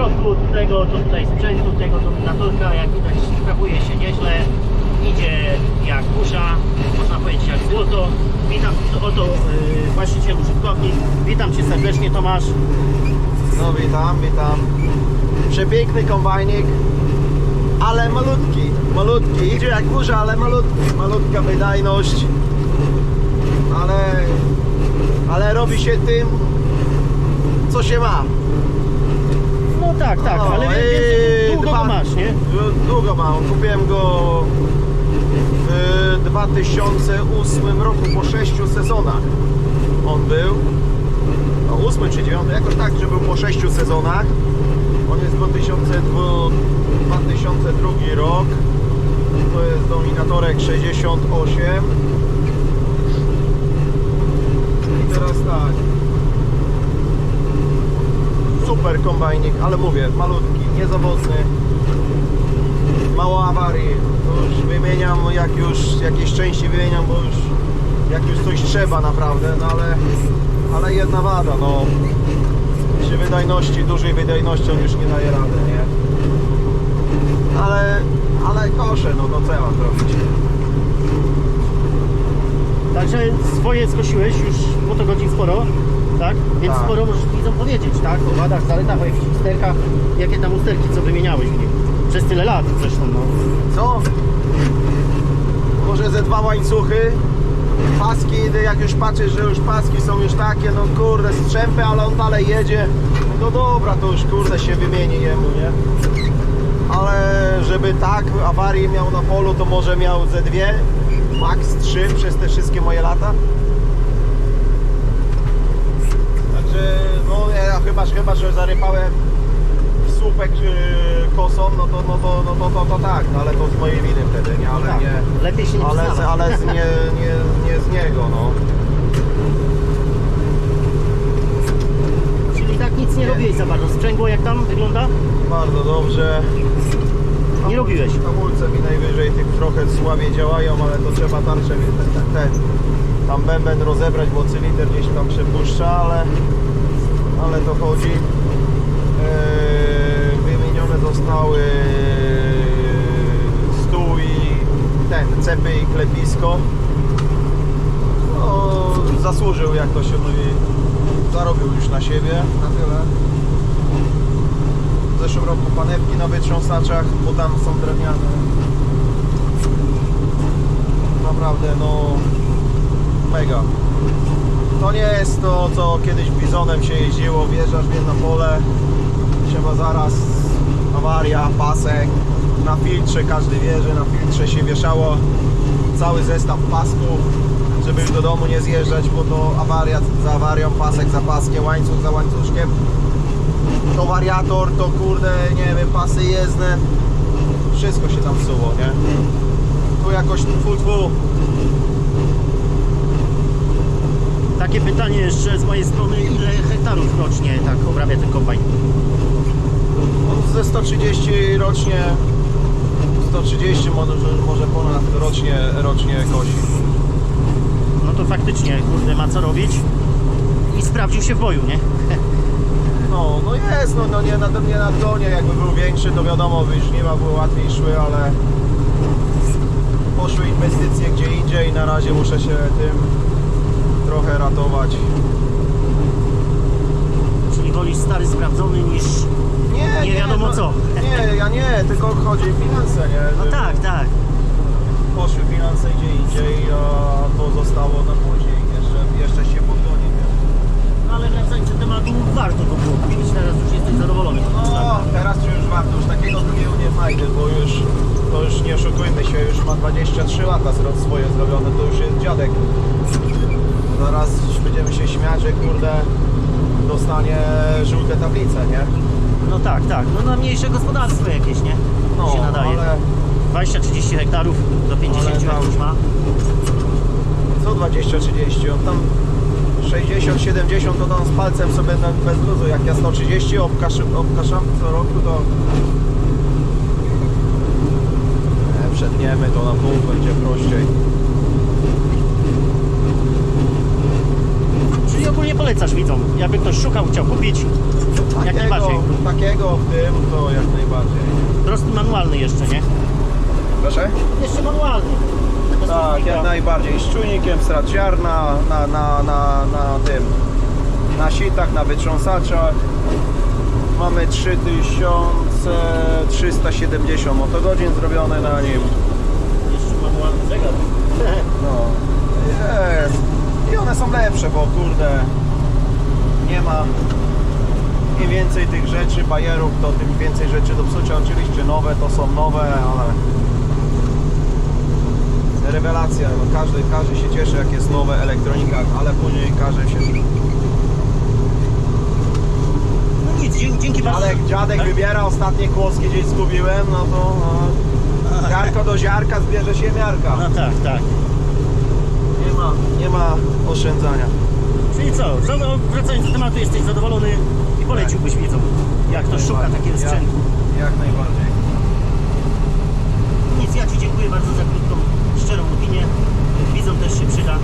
środku tego, to tutaj sprzętu, tego dominatorka, jak widać sprawuje się nieźle, idzie jak burza, można powiedzieć jak złoto. Witam, oto yy, właściciel użytkownik, witam Cię serdecznie Tomasz. No witam, witam. Przepiękny kombajnik, ale malutki, malutki, idzie jak burza, ale malutki, malutka wydajność, ale, ale robi się tym, co się ma. No tak, tak, O, ale i więcej, długo dwa- go masz, nie? Długo mam. Kupiłem go w 2008 roku po 6 sezonach. On był. No, 8 czy 9, jakoś tak, że był po 6 sezonach. On jest 2002, 2002 rok. To jest dominatorek 68. I teraz tak. Super kombajnik, ale mówię, malutki, niezawodny. Mało awarii. To już wymieniam jak już jakieś części wymieniam, bo już jak już coś trzeba naprawdę, no ale ale jedna wada, no przy wydajności, dużej wydajności on już nie daje rady, nie? Ale, ale kosze, no to co ja mam zrobić? Także swoje skosiłeś już motogodzin sporo, tak? Więc Tak. sporo możesz widzom powiedzieć, tak? O wadach, zaletach, o jakichś usterkach, jakie tam usterki, co wymieniałeś w nim. Przez tyle lat zresztą, no. Co? Może ze dwa łańcuchy. Paski, jak już patrzysz, że już paski są już takie, no kurde, strzępy, ale on dalej jedzie. No dobra, to już kurde się wymieni jemu, nie? Ale żeby tak awarię miał na polu, to może miał ze dwie, max trzy przez te wszystkie moje lata. Także, no ja chyba, chyba że zarypałem słupek yy, kosą, no to, no to, no to, to, to tak, no ale to z mojej winy wtedy, nie? Ale Tak, nie, lepiej się nie ale, z, przyznawać. ale z, nie, nie, nie z niego, no. Czyli tak nic nie robiłeś za bardzo. Sprzęgło jak tam wygląda? Bardzo dobrze. Nie robiłeś. Hamulce mi najwyżej tych trochę słabiej działają, ale to trzeba tarczę ten, ten, ten tam bęben rozebrać, bo cylinder gdzieś tam przepuszcza, ale, ale to chodzi. Eee, wymienione zostały stół i ten, cepy i klepisko. No, zasłużył, jak to się mówi, zarobił już na siebie, na tyle. W zeszłym roku panewki na wytrząsaczach, bo tam są drewniane. Naprawdę, no mega. To nie jest to, co kiedyś bizonem się jeździło, wjeżdżasz w jedno pole, trzeba zaraz awaria, pasek, na filtrze każdy wie, że na filtrze się wieszało cały zestaw pasków, żeby do domu nie zjeżdżać, bo to awaria za awarią, pasek za paskiem, łańcuch za łańcuszkiem to wariator, to kurde, nie wiem, pasy jezdne, wszystko się tam psuło, nie? Tu jakoś tfu, tfu. Takie pytanie jeszcze z mojej strony, ile hektarów rocznie tak obrabia ten kombajn? Ze 130 rocznie, 130 może, może ponad rocznie, rocznie kosi. No to faktycznie, kurde, ma co robić. I sprawdził się w boju, nie? No, no jest, no, no nie, na, nie nadgonię, jakby był większy, to wiadomo, by już nie ma, było łatwiej szły, ale poszły inwestycje gdzie indziej, na razie muszę się tym trochę ratować. Czyli wolisz stary sprawdzony niż... Nie, Nie wiadomo no, co. Nie, ja nie, tylko chodzi o finanse, nie? No tak, tak. Poszły finanse gdzie indziej, a to zostało na później, jeszcze, jeszcze się podgoni, nie? No ale wracając do tematu, warto to było kupić. Teraz już jesteś zadowolony. No, teraz już warto, już takiego drugiego nie znajdę, bo już, to już nie oszukujmy się, już ma 23 lata swoje zrobione, to już jest dziadek. Zaraz będziemy się śmiać, że kurde dostanie żółte tablice, nie? No tak, tak. No na mniejsze gospodarstwo jakieś, nie? No, się nadaje. ale 20-30 hektarów do 50 Ale tam- jakieś ma. co 20-30, on tam 60-70 to tam z palcem sobie bez luzu, jak ja 130 obkasz, obkaszam co roku, to nie, przetniemy to na pół, będzie prościej. Czyli ogólnie polecasz widzom. Jakby ktoś szukał, chciał kupić, jak najbardziej. takiego w tym to jak najbardziej. Prosty manualny jeszcze, nie? Proszę? Jeszcze manualny. Bez Tak, silnika. jak najbardziej. Z czujnikiem, strat ziarna na, na, na, na tym. na sitach, na wytrząsaczach. Mamy 3370 motogodzin zrobione na nim. Jeszcze manualny zegar. No, jest. I one są lepsze, bo kurde, nie ma. Im więcej tych rzeczy, bajerów, to tym więcej rzeczy do psucia. Oczywiście nowe to są nowe, ale rewelacja. No, każdy, każdy się cieszy, jak jest nowe elektronika, ale później każe się. No nic, dzie- dzięki bardzo. Ale jak dziadek Tak? wybiera ostatnie kłoski, gdzieś zgubiłem, no to no, ziarko do ziarka zbierze się miarka. No tak, tak. Nie ma, nie ma oszczędzania. Czyli co, no, wracając do tematu, jesteś zadowolony i poleciłbyś widzom, jak to szuka takiego sprzętu. Jak, najbardziej. Nic, ja Ci dziękuję bardzo za krótką, szczerą opinię. Widzom też się przyda.